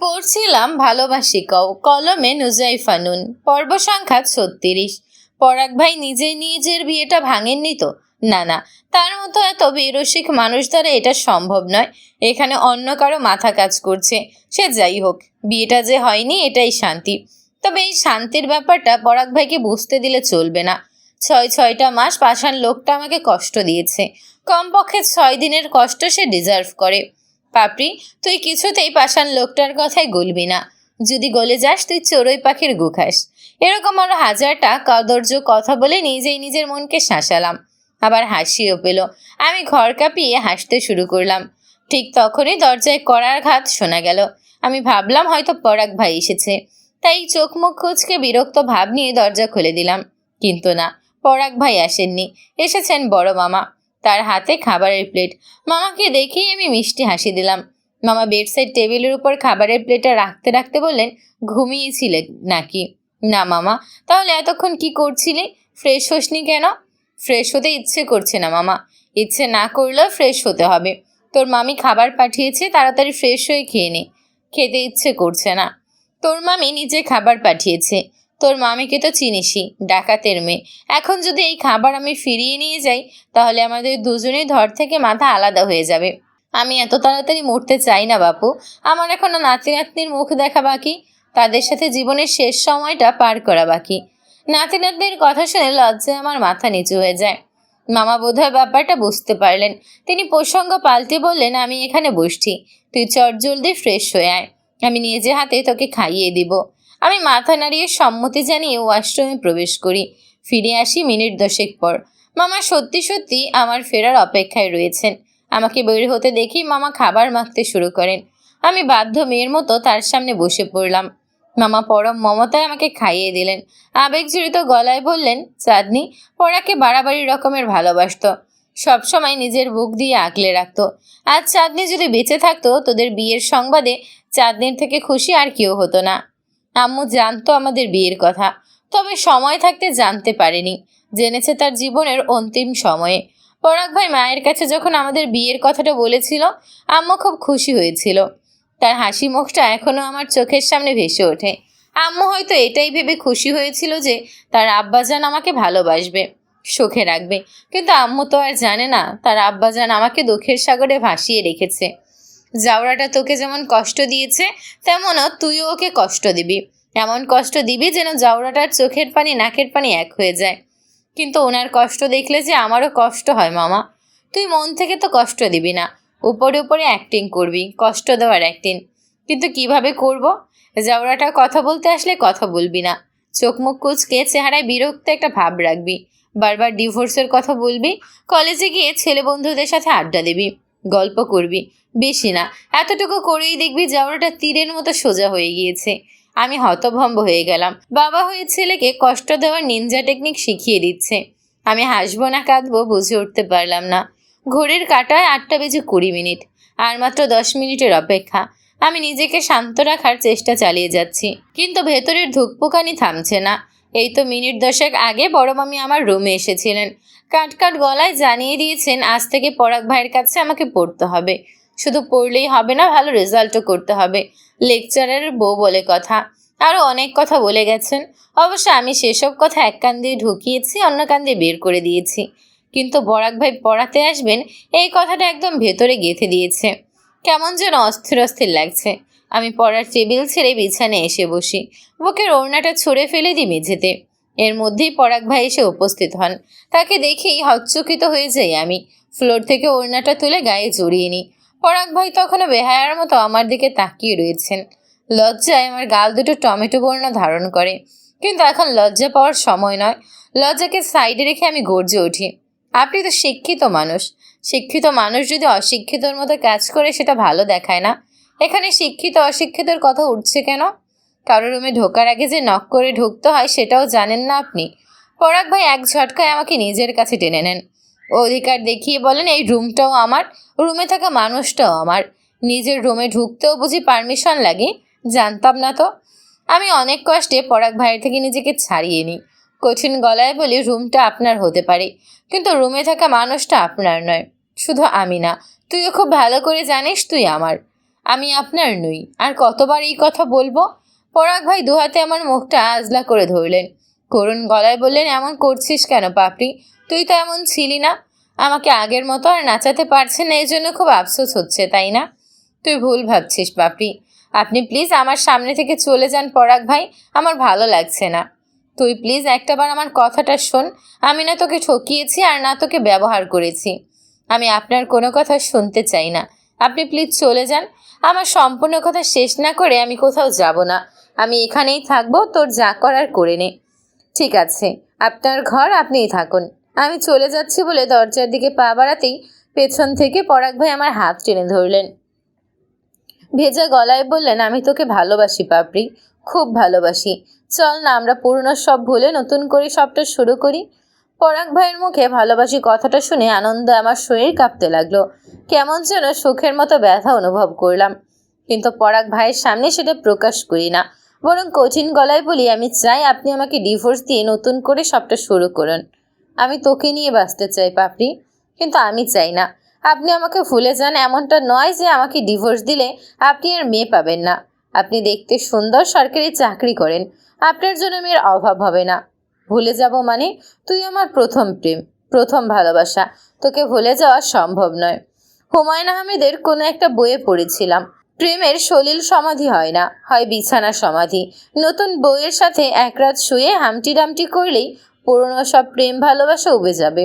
পড়ছিলাম ভালোবাসি কও, কলমে নুজাইফা নুন পর্ব সংখ্যা ছত্রিশ। পরাগ ভাই নিজে নিজের বিয়েটা ভাঙেননি তো? না না, তার মতো এত বীরসিক মানুষ দ্বারা এটা সম্ভব নয়। এখানে অন্য কারও মাথা কাজ করছে, সে যাই হোক, বিয়েটা যে হয়নি এটাই শান্তি। তবে এই শান্তির ব্যাপারটা পরাগ ভাইকে বুঝতে দিলে চলবে না। ছয়, ছয়টা মাস পাষাণ লোকটা আমাকে কষ্ট দিয়েছে। কমপক্ষে ছয় দিনের কষ্ট সে ডিজার্ভ করে। পাপড়ি, তুই কিছুতেই পাষাণ লোকটার কথায় গলবি না। যদি গলে যাস, তুই চড়ুই পাখির গু খাস। এরকম আরও হাজারটা কদর্য কথা বলে নিজেই নিজের মনকে শাসালাম। আবার হাসিও পেল। আমি ঘর কাঁপিয়ে হাসতে শুরু করলাম। ঠিক তখনই দরজায় করার ঘাত শোনা গেল। আমি ভাবলাম হয়তো পরাগ ভাই এসেছে। তাই চোখ মুখ খুঁজকে বিরক্ত ভাব নিয়ে দরজা খুলে দিলাম। কিন্তু না, পরাগ ভাই আসেননি। এসেছেন বড় মামা। তার হাতে খাবারের প্লেট। মামাকে দেখেই আমি মিষ্টি হাসি দিলাম। মামা বেডসাইড টেবিলের উপর খাবারের প্লেটটা রাখতে রাখতে বললেন, ঘুমিয়েছিলে নাকি? না মামা। তাহলে এতক্ষণ কি করছিলি? ফ্রেশ হসনি কেন? ফ্রেশ হতে ইচ্ছে করছে না মামা। ইচ্ছে না করলেও ফ্রেশ হতে হবে। তোর মামি খাবার পাঠিয়েছে, তাড়াতাড়ি ফ্রেশ হয়ে খেয়ে নে। খেতে ইচ্ছে করছে না। তোর মামি নিজে খাবার পাঠিয়েছে। তোর মামিকে তো চিনিসই, ডাকাতের মেয়ে। এখন যদি এই খাবার আমি ফিরিয়ে নিয়ে যাই, তাহলে আমাদের দুজনেই ধর থেকে মাথা আলাদা হয়ে যাবে। আমি এত তাড়াতাড়ি মরতে চাই না বাপু। আমার এখনও নাতি নাতনির মুখ দেখা বাকি। তাদের সাথে জীবনের শেষ সময়টা পার করা বাকি। নাতি নাতনির কথা শুনে লজ্জায় আমার মাথা নিচু হয়ে যায়। মামা বোধহয় ব্যাপারটা বুঝতে পারলেন। তিনি প্রসঙ্গ পাল্টে বললেন, আমি এখানে বসছি। তুই চট জলদি ফ্রেশ হয়ে আয়। আমি নিজে হাতে তোকে খাইয়ে দিব। আমি মাথা নাড়িয়ে সম্মতি জানিয়ে ওয়াশরুমে প্রবেশ করি। ফিরে আসি মিনিট দশেক পর। মামা সত্যি সত্যি আমার ফেরার অপেক্ষায় রয়েছেন। আমাকে বের হতে দেখি মামা খাবার মাখতে শুরু করেন। আমি বাধ্য মেয়ের মতো তার সামনে বসে পড়লাম। মামা পরম মমতায় আমাকে খাইয়ে দিলেন। আবেগজড়িত গলায় বললেন, চাঁদনি পড়াকে বাড়াবাড়ি রকমের ভালোবাসতো। সবসময় নিজের বুক দিয়ে আগলে রাখতো। আজ চাঁদনি যদি বেঁচে থাকতো, তোদের বিয়ের সংবাদে চাঁদনির থেকে খুশি আর কেউ হতো না। আম্মু জানতো আমাদের বিয়ের কথা, তবে সময় থাকতে জানতে পারেনি। জেনেছে তার জীবনের অন্তিম সময়ে। পরাগ ভাই মায়ের কাছে যখন আমাদের বিয়ের কথাটা বলেছিল, আম্মু খুব খুশি হয়েছিল। তার হাসি মুখটা এখনও আমার চোখের সামনে ভেসে ওঠে। আম্মু হয়তো এটাই ভেবে খুশি হয়েছিল যে তার আব্বাজান আমাকে ভালোবাসবে, সুখে রাখবে। কিন্তু আম্মু তো আর জানে না, তার আব্বাজান আমাকে দুঃখের সাগরে ভাসিয়ে রেখেছে। জাউরাটা তোকে যেমন কষ্ট দিয়েছে, তেমনও তুইও ওকে কষ্ট দিবি। এমন কষ্ট দিবি যেন জাউরাটার চোখের পানি নাকের পানি এক হয়ে যায়। কিন্তু ওনার কষ্ট দেখলে যে আমারও কষ্ট হয় মামা। তুই মন থেকে তো কষ্ট দিবি না। উপরে উপরে অ্যাক্টিং করবি, কষ্ট দেওয়ার অ্যাক্টিং কিন্তু কীভাবে করব? জাউরাটা কথা বলতে আসলে কথা বলবি না। চোখ মুখ কুচকে চেহারায় বিরক্ত একটা ভাব রাখবি। বারবার ডিভোর্সের কথা বলবি কলেজে গিয়ে ছেলে বন্ধুদের সাথে আড্ডা দিবি। গল্প করবি। বেশি না, এতটুকু করেই দেখবি জাউরাটা তীরের মতো সোজা হয়ে গিয়েছে। আমি হতভম্ব হয়ে গেলাম। বাবা হয়ে ছেলেকে কষ্ট দেওয়ার নিনজা টেকনিক শিখিয়ে দিচ্ছে। আমি হাসবো না, কাঁদবো, বুঝে উঠতে পারলাম না। ঘড়ির কাটায় আটটা বেজে কুড়ি মিনিট, আর মাত্র দশ মিনিটের অপেক্ষা। আমি নিজেকে শান্ত রাখার চেষ্টা চালিয়ে যাচ্ছি, কিন্তু ভেতরের ধুকপুকানি থামছে না। এই তো মিনিট দশেক আগে বড় মামি আমার রুমে এসেছিলেন। কাট কাট গলায় জানিয়ে দিয়েছেন, আজ থেকে পরাগ ভাইয়ের কাছে আমাকে পড়তে হবে। শুধু পড়লেই হবে না, ভালো রেজাল্টও করতে হবে। লেকচারের বউ বলে কথা। আরও অনেক কথা বলে গেছেন। অবশ্য আমি সেসব কথা এক কান দিয়ে ঢুকিয়েছি, অন্য কান দিয়ে বের করে দিয়েছি। কিন্তু বরাক ভাই পড়াতে আসবেন, এই কথাটা একদম ভেতরে গেঁথে দিয়েছে। কেমন যেন অস্থির অস্থির লাগছে। আমি পড়ার টেবিল ছেড়ে বিছানে এসে বসি। বুকের ওড়নাটা ছুঁড়ে ফেলে দিই মেঝেতে। এর মধ্যেই পরাগ ভাই এসে উপস্থিত হন। তাকে দেখেই হকচকিত হয়ে যাই আমি। ফ্লোর থেকে ওড়নাটা তুলে গায়ে জড়িয়ে নিই। পরাগ ভাই তখনও বেহায়ার মতো আমার দিকে তাকিয়ে রয়েছেন। লজ্জায় আমার গাল দুটো টমেটো বর্ণ ধারণ করে। কিন্তু এখন লজ্জা পাওয়ার সময় নয়। লজ্জাকে সাইডে রেখে আমি গর্জে উঠি। আপনি তো শিক্ষিত মানুষ। শিক্ষিত মানুষ যদি অশিক্ষিতর মতো কাজ করে সেটা ভালো দেখায় না। এখানে শিক্ষিত অশিক্ষিতের কথা উঠছে কেন? কারও রুমে ঢোকার আগে যে নক করে ঢুকতে হয় সেটাও জানেন না আপনি। পরাগ ভাই এক ঝটকায় আমাকে নিজের কাছে টেনে নেন। অধিকার দেখিয়ে বলেন, এই রুমটাও আমার, রুমে থাকা মানুষটাও আমার। নিজের রুমে ঢুকতেও বুঝি পারমিশন লাগে, জানতাম না তো? আমি অনেক কষ্টে পরাগ ভাইয়ের থেকে নিজেকে ছাড়িয়ে নিই। কঠিন গলায় বলি, রুমটা আপনার হতে পারে, কিন্তু রুমে থাকা মানুষটা আপনার নয়, শুধু আমি না। তুইও খুব ভালো করে জানিস, তুই আমার। আমি আপনার নই। আর কতবার এই কথা বলব? পরাগ ভাই দুহাতে আমার মুখটা আজলা করে ধরলেন। করুণ গলায় বললেন, এমন করছিস কেন পাপড়ি? তুই তো এমন ছিলি না। আমাকে আগের মতো আর নাচাতে পারছে না এই জন্য খুব আফসোস হচ্ছে, তাই না? তুই ভুল ভাবছিস পাপড়ি। আপনি প্লিজ আমার সামনে থেকে চলে যান পরাগ ভাই, আমার ভালো লাগছে না। তুই প্লিজ একটাবার আমার কথাটা শোন। আমি না তোকে ঠকিয়েছি আর না তোকে ব্যবহার করেছি। আমি আপনার কোনো কথা শুনতে চাই না। আপনি প্লিজ চলে যান। আমার সম্পূর্ণ কথা শেষ না করে আমি কোথাও যাব না। আমি এখানেই থাকব, তোর যা করার করে নে। ঠিক আছে, আপনার ঘর আপনিই থাকুন। আমি চলে যাচ্ছি বলে দরজার দিকে পা বাড়াতেই পেছন থেকে পরাগ ভাই আমার হাত টেনে ধরলেন। ভেজা গলায় বললেন, আমি তোকে ভালোবাসি পাপড়ি, খুব ভালোবাসি। চল না, আমরা পুরনো সব ভুলে নতুন করে সবটা শুরু করি। পরাগ ভাইয়ের মুখে ভালোবাসি কথাটা শুনে আনন্দ আমার শরীর কাঁপতে লাগল। কেমন যেন সুখের মতো ব্যথা অনুভব করলাম। কিন্তু পরাগ ভাইয়ের সামনে সেটা প্রকাশ করি না। বরং কঠিন গলায় বলি, আমি চাই আপনি আমাকে ডিভোর্স দিয়ে নতুন করে সবটা শুরু করুন। আমি তোকে নিয়ে বাঁচতে চাই, পাপড়ি। কিন্তু আমি চাই না। আপনি আমাকে ভুলে যান, এমনটা নয় যে আমাকে ডিভোর্স দিলে আপনি আর মেয়ে পাবেন না। আপনি দেখতে সুন্দর সরকারি চাকরি করেন। আপনার জন্য মেয়ের অভাব হবে না। ভুলে যাব মানে তুই আমার প্রথম প্রেম, প্রথম ভালোবাসা। তোকে ভুলে যাওয়া সম্ভব নয়। হুমায়ুন আহমেদের কোনো একটা বইয়ে পড়েছিলাম। প্রেমের সলিল সমাধি হয় না, হয় বিছানা সমাধি। নতুন বইয়ের সাথে একরাত শুয়ে হামটি ডামটি করলেই পুরনো সব প্রেম ভালোবাসা উবে যাবে।